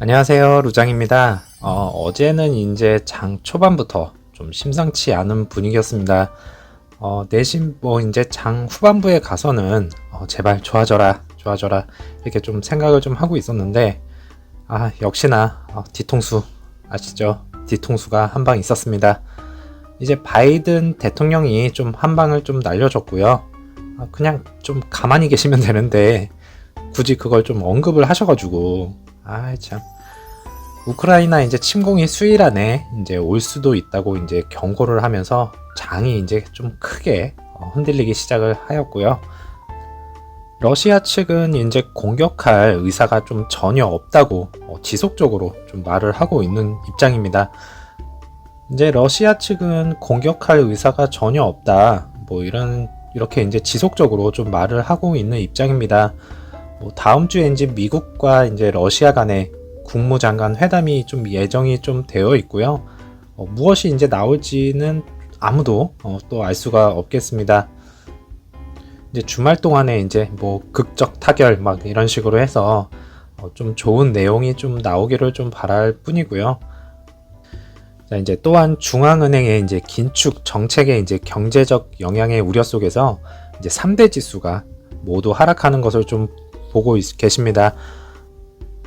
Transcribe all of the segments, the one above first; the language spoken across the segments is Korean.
안녕하세요. 루장입니다. 어, 제는 이제 장 초반부터 좀 심상치 않은 분위기였습니다. 어, 내심 뭐 이제 장 후반부에 가서는 어, 제발 좋아져라, 좋아져라 이렇게 좀 생각을 좀 하고 있었는데 아 역시나 어, 뒤통수 아시죠? 뒤통수가 한 방 있었습니다. 이제 바이든 대통령이 좀 한 방을 좀 날려줬고요. 아, 그냥 좀 가만히 계시면 되는데 굳이 그걸 좀 언급을 하셔가지고 아이 참 우크라이나 이제 침공이 수일 안에 이제 올 수도 있다고 이제 경고를 하면서 장이 이제 좀 크게 어, 흔들리기 시작을 하였고요. 러시아 측은 이제 공격할 의사가 좀 전혀 없다고 어, 지속적으로 좀 말을 하고 있는 입장입니다. 이제 러시아 측은 공격할 의사가 전혀 없다. 뭐 이런 이렇게 이제 지속적으로 좀 말을 하고 있는 입장입니다. 뭐 다음 주에 이제 미국과 이제 러시아 간의 국무장관 회담이 좀 예정이 좀 되어 있고요. 어, 무엇이 이제 나올지는 아무도 어, 또알 수가 없겠습니다. 이제 주말 동안에 이제 뭐 극적 타결 막 이런 식으로 해서 어, 좀 좋은 내용이 좀 나오기를 좀 바랄 뿐이고요. 자, 이제 또한 중앙은행의 이제 긴축 정책의 이제 경제적 영향의 우려 속에서 이제 3대 지수가 모두 하락하는 것을 좀 보고 있, 계십니다.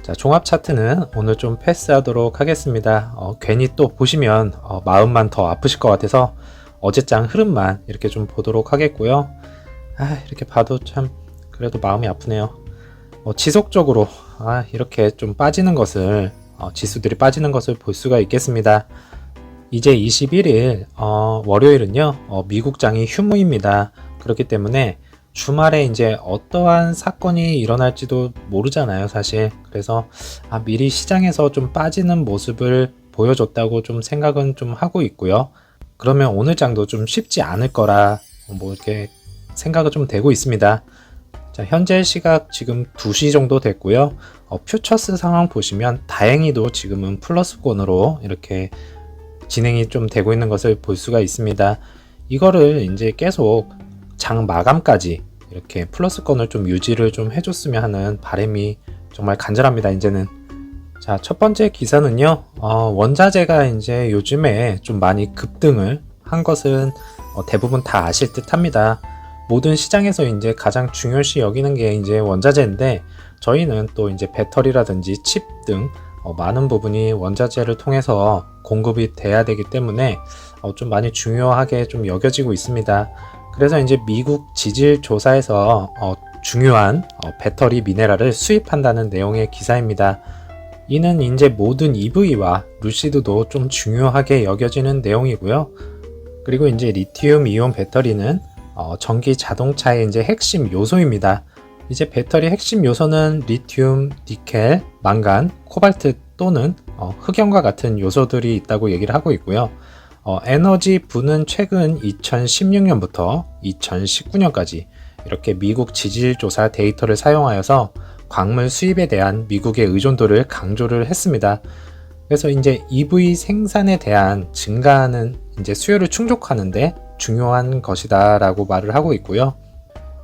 자, 종합 차트는 오늘 좀 패스하도록 하겠습니다. 어, 괜히 또 보시면 어, 마음만 더 아프실 것 같아서 어제장 흐름만 이렇게 좀 보도록 하겠고요. 아, 이렇게 봐도 참 그래도 마음이 아프네요. 어, 지속적으로 아, 이렇게 좀 빠지는 것을 어, 지수들이 빠지는 것을 볼 수가 있겠습니다. 이제 21일 어, 월요일은요 어, 미국장이 휴무입니다. 그렇기 때문에 주말에 이제 어떠한 사건이 일어날지도 모르잖아요, 사실. 그래서 아, 미리 시장에서 좀 빠지는 모습을 보여줬다고 좀 생각은 좀 하고 있고요. 그러면 오늘 장도 좀 쉽지 않을 거라 뭐 이렇게 생각은 좀 되고 있습니다. 자, 현재 시각 지금 2시 정도 됐고요. 어, 퓨처스 상황 보시면 다행히도 지금은 플러스권으로 이렇게 진행이 좀 되고 있는 것을 볼 수가 있습니다. 이거를 이제 계속 장 마감까지 이렇게 플러스권을 좀 유지를 좀 해줬으면 하는 바람이 정말 간절합니다. 이제는 자 첫 번째 기사는요 어, 원자재가 이제 요즘에 좀 많이 급등을 한 것은 어, 대부분 다 아실 듯합니다. 모든 시장에서 이제 가장 중요시 여기는 게 이제 원자재인데 저희는 또 이제 배터리라든지 칩등 어, 많은 부분이 원자재를 통해서 공급이 돼야 되기 때문에 어, 좀 많이 중요하게 좀 여겨지고 있습니다. 그래서 이제 미국 지질 조사에서 어, 중요한 어, 배터리 미네랄을 수입한다는 내용의 기사입니다. 이는 이제 모든 EV와 루시드도 좀 중요하게 여겨지는 내용이고요. 그리고 이제 리튬 이온 배터리는 어, 전기 자동차의 이제 핵심 요소입니다. 이제 배터리 핵심 요소는 리튬, 니켈, 망간, 코발트 또는 어, 흑연과 같은 요소들이 있다고 얘기를 하고 있고요. 어, 에너지 부는 최근 2016년부터 2019년까지 이렇게 미국 지질조사 데이터를 사용하여서 광물 수입에 대한 미국의 의존도를 강조를 했습니다. 그래서 이제 EV 생산에 대한 증가하는 이제 수요를 충족하는데 중요한 것이다라고 말을 하고 있고요.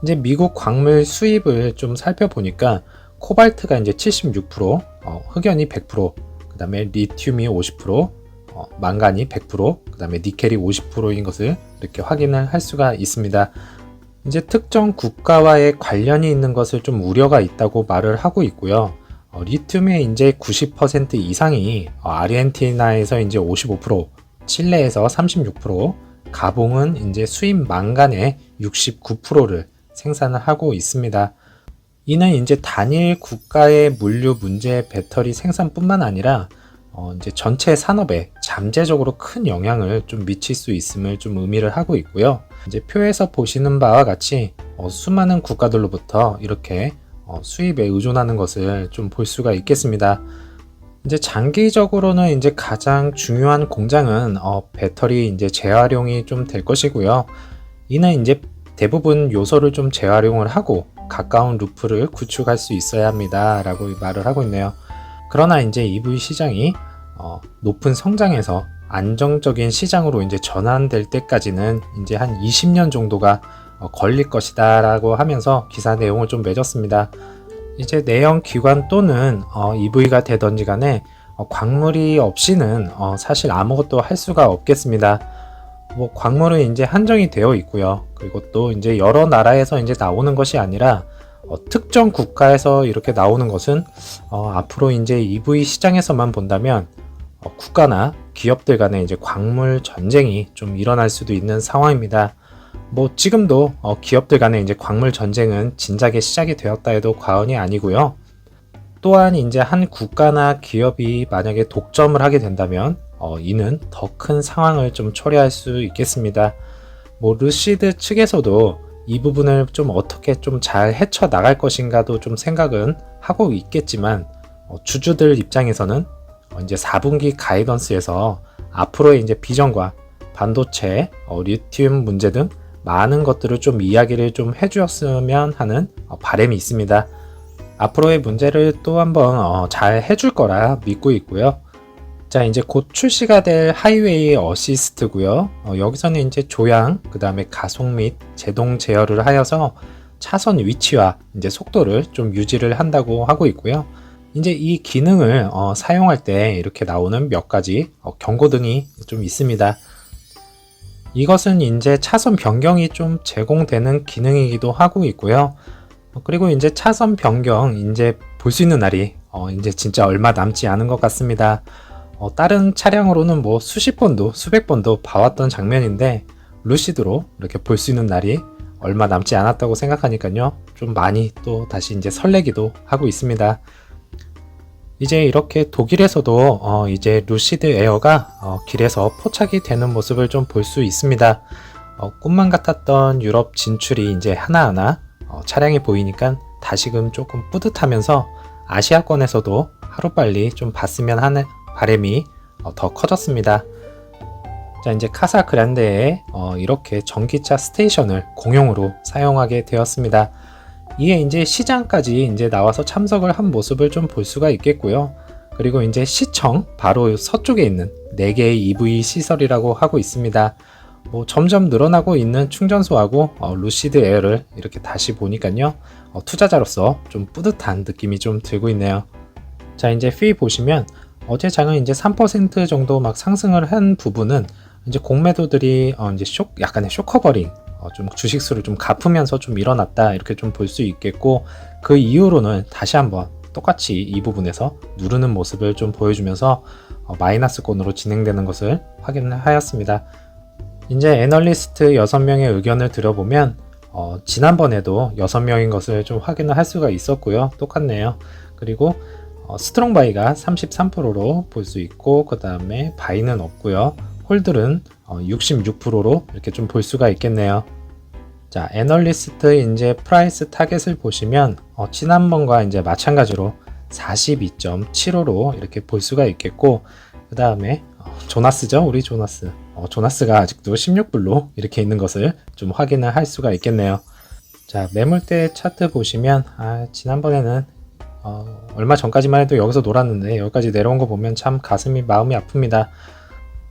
이제 미국 광물 수입을 좀 살펴보니까 코발트가 이제 76%, 어, 흑연이 100%, 그 다음에 리튬이 50%, 어, 망간이 100%, 그 다음에 니켈이 50%인 것을 이렇게 확인을 할 수가 있습니다. 이제 특정 국가와의 관련이 있는 것을 좀 우려가 있다고 말을 하고 있고요. 어, 리튬의 이제 90% 이상이 어, 아르헨티나에서 이제 55%, 칠레에서 36%, 가봉은 이제 수입 망간의 69%를 생산을 하고 있습니다. 이는 이제 단일 국가의 물류 문제 배터리 생산뿐만 아니라 어, 이제 전체 산업에 잠재적으로 큰 영향을 좀 미칠 수 있음을 좀 의미를 하고 있고요. 이제 표에서 보시는 바와 같이 어, 수많은 국가들로부터 이렇게 어, 수입에 의존하는 것을 좀 볼 수가 있겠습니다. 이제 장기적으로는 이제 가장 중요한 공장은 어, 배터리 이제 재활용이 좀 될 것이고요. 이는 이제 대부분 요소를 좀 재활용을 하고 가까운 루프를 구축할 수 있어야 합니다 라고 말을 하고 있네요. 그러나 이제 EV 시장이 어, 높은 성장에서 안정적인 시장으로 이제 전환될 때까지는 이제 한 20년 정도가 어, 걸릴 것이다 라고 하면서 기사 내용을 좀 맺었습니다. 이제 내연 기관 또는 어, EV가 되던지 간에 어, 광물이 없이는 어, 사실 아무것도 할 수가 없겠습니다. 뭐 광물은 이제 한정이 되어 있고요. 그리고 또 이제 여러 나라에서 이제 나오는 것이 아니라 어, 특정 국가에서 이렇게 나오는 것은 어, 앞으로 이제 EV 시장에서만 본다면 어, 국가나 기업들 간의 이제 광물 전쟁이 좀 일어날 수도 있는 상황입니다. 뭐 지금도 어, 기업들 간의 이제 광물 전쟁은 진작에 시작이 되었다 해도 과언이 아니고요. 또한 이제 한 국가나 기업이 만약에 독점을 하게 된다면 어, 이는 더 큰 상황을 좀 초래할 수 있겠습니다. 뭐 루시드 측에서도 이 부분을 좀 어떻게 좀 잘 헤쳐 나갈 것인가도 좀 생각은 하고 있겠지만 어, 주주들 입장에서는 어, 이제 4분기 가이던스에서 앞으로의 이제 비전과 반도체, 어, 리튬 문제 등 많은 것들을 좀 이야기를 좀 해주었으면 하는 어, 바람이 있습니다. 앞으로의 문제를 또 한번 어, 잘 해줄 거라 믿고 있고요. 자, 이제 곧 출시가 될 하이웨이 어시스트고요. 어, 여기서는 이제 조향, 그 다음에 가속 및 제동 제어를 하여서 차선 위치와 이제 속도를 좀 유지를 한다고 하고 있고요. 이제 이 기능을 어, 사용할 때 이렇게 나오는 몇 가지 어, 경고등이 좀 있습니다. 이것은 이제 차선 변경이 좀 제공되는 기능이기도 하고 있고요. 어, 그리고 이제 차선 변경 이제 볼 수 있는 날이 어, 이제 진짜 얼마 남지 않은 것 같습니다. 어, 다른 차량으로는 뭐 수십 번도 수백 번도 봐왔던 장면인데 루시드로 이렇게 볼 수 있는 날이 얼마 남지 않았다고 생각하니까요. 좀 많이 또 다시 이제 설레기도 하고 있습니다. 이제 이렇게 독일에서도 어, 이제 루시드 에어가 어, 길에서 포착이 되는 모습을 좀 볼 수 있습니다. 어, 꿈만 같았던 유럽 진출이 이제 하나하나 어, 차량이 보이니까 다시금 조금 뿌듯하면서 아시아권에서도 하루빨리 좀 봤으면 하는 바람이 어, 더 커졌습니다. 자, 이제 카사 그란데에 어, 이렇게 전기차 스테이션을 공용으로 사용하게 되었습니다. 이에 이제 시장까지 이제 나와서 참석을 한 모습을 좀 볼 수가 있겠고요. 그리고 이제 시청 바로 서쪽에 있는 4개의 EV 시설이라고 하고 있습니다. 뭐 점점 늘어나고 있는 충전소하고 어, 루시드 에어를 이렇게 다시 보니까요. 어, 투자자로서 좀 뿌듯한 느낌이 좀 들고 있네요. 자, 이제 피 보시면 어제 장은 이제 3% 정도 막 상승을 한 부분은 이제 공매도들이 어 이제 쇼 약간의 쇼커버링 어 좀 주식수를 좀 갚으면서 좀 일어났다 이렇게 좀 볼 수 있겠고 그 이후로는 다시 한번 똑같이 이 부분에서 누르는 모습을 좀 보여주면서 어 마이너스권으로 진행되는 것을 확인하였습니다. 이제 애널리스트 6명의 의견을 들어보면 어 지난번에도 6명인 것을 좀 확인을 할 수가 있었고요. 똑같네요. 그리고 어, 스트롱 바이가 33%로 볼 수 있고 그 다음에 바이는 없고요. 홀들은 어, 66%로 이렇게 좀 볼 수가 있겠네요. 자, 애널리스트 이제 프라이스 타겟을 보시면 어, 지난번과 이제 마찬가지로 42.75로 이렇게 볼 수가 있겠고 그 다음에 어, 조나스죠, 우리 조나스. 어, 조나스가 아직도 16불로 이렇게 있는 것을 좀 확인을 할 수가 있겠네요. 자, 매물대 차트 보시면 아, 지난번에는 어, 얼마 전까지만 해도 여기서 놀았는데 여기까지 내려온 거 보면 참 가슴이 마음이 아픕니다.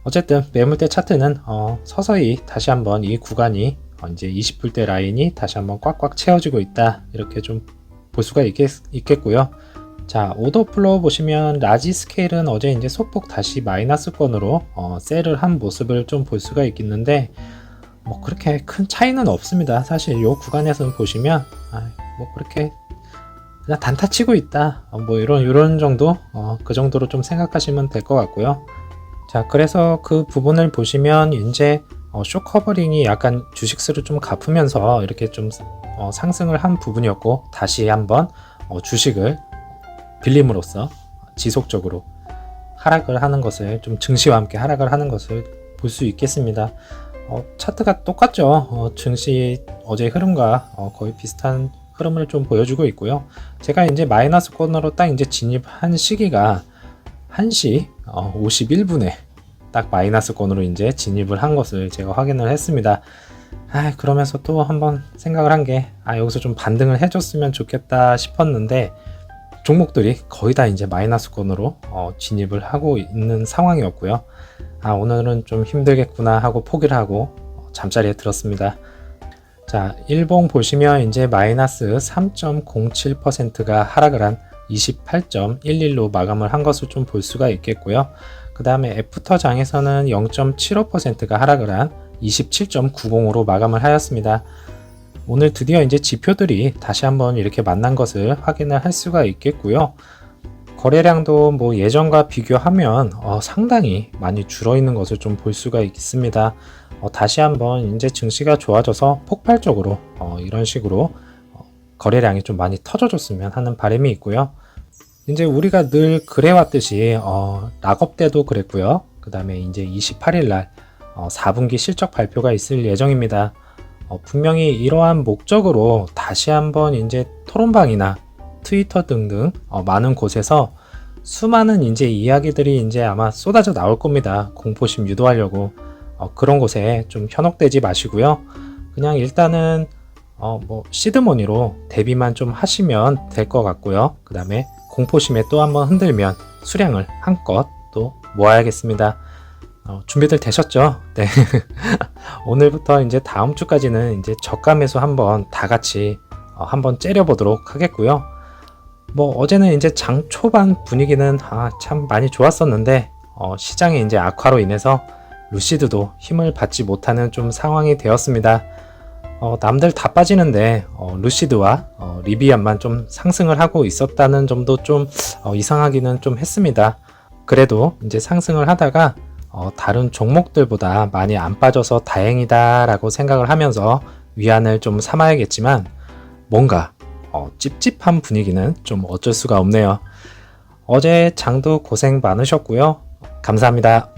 어쨌든 매물대 차트는 어, 서서히 다시 한번 이 구간이 어, 이제 20불대 라인이 다시 한번 꽉꽉 채워지고 있다 이렇게 좀 볼 수가 있겠, 있겠고요. 자 오더 플로우 보시면 라지 스케일은 어제 이제 소폭 다시 마이너스권으로 어, 셀을 한 모습을 좀 볼 수가 있겠는데 뭐 그렇게 큰 차이는 없습니다. 사실 이 구간에서는 보시면 아, 뭐 그렇게 그냥 단타 치고 있다. 어, 뭐 이런 이런 정도 어, 그 정도로 좀 생각하시면 될 것 같고요. 자 그래서 그 부분을 보시면 이제 어, 쇼 커버링이 약간 주식수를 좀 갚으면서 이렇게 좀 어, 상승을 한 부분이었고 다시 한번 어, 주식을 빌림으로써 지속적으로 하락을 하는 것을 좀 증시와 함께 하락을 하는 것을 볼 수 있겠습니다. 어, 차트가 똑같죠. 어, 증시 어제 흐름과 어, 거의 비슷한 흐름을 좀 보여주고 있고요. 제가 이제 마이너스권으로 딱 이제 진입한 시기가 1시 51분에 어, 딱 마이너스권으로 이제 진입을 한 것을 제가 확인을 했습니다. 아, 그러면서 또 한번 생각을 한 게, 아, 여기서 좀 반등을 해줬으면 좋겠다 싶었는데, 종목들이 거의 다 이제 마이너스권으로 어, 진입을 하고 있는 상황이었고요. 아, 오늘은 좀 힘들겠구나 하고 포기를 하고 어, 잠자리에 들었습니다. 자, 일봉 보시면 이제 마이너스 3.07%가 하락을 한 28.11로 마감을 한 것을 좀 볼 수가 있겠고요. 그 다음에 애프터 장에서는 0.75%가 하락을 한 27.90으로 마감을 하였습니다. 오늘 드디어 이제 지표들이 다시 한번 이렇게 만난 것을 확인을 할 수가 있겠고요. 거래량도 뭐 예전과 비교하면 어, 상당히 많이 줄어 있는 것을 좀 볼 수가 있습니다. 어, 다시 한번 이제 증시가 좋아져서 폭발적으로 어, 이런 식으로 어, 거래량이 좀 많이 터져줬으면 하는 바람이 있고요. 이제 우리가 늘 그래왔듯이 어, 락업 때도 그랬고요. 그 다음에 이제 28일 날 어, 4분기 실적 발표가 있을 예정입니다. 어, 분명히 이러한 목적으로 다시 한번 이제 토론방이나 트위터 등등 어, 많은 곳에서 수많은 이제 이야기들이 이제 아마 쏟아져 나올 겁니다. 공포심 유도하려고 어, 그런 곳에 좀 현혹되지 마시고요. 그냥 일단은 어, 뭐 시드머니로 대비만 좀 하시면 될 것 같고요. 그 다음에 공포심에 또 한번 흔들면 수량을 한껏 또 모아야겠습니다. 어, 준비들 되셨죠? 네. 오늘부터 이제 다음 주까지는 이제 저가 매수 한번 다 같이 어, 한번 째려보도록 하겠고요. 뭐 어제는 이제 장 초반 분위기는 아, 참 많이 좋았었는데 어, 시장의 이제 악화로 인해서 루시드도 힘을 받지 못하는 좀 상황이 되었습니다. 어, 남들 다 빠지는데 어, 루시드와 어, 리비안만 좀 상승을 하고 있었다는 점도 좀 어, 이상하기는 좀 했습니다. 그래도 이제 상승을 하다가 어, 다른 종목들보다 많이 안 빠져서 다행이다라고 생각을 하면서 위안을 좀 삼아야겠지만 뭔가 어, 찝찝한 분위기는 좀 어쩔 수가 없네요. 어제 장도 고생 많으셨고요. 감사합니다.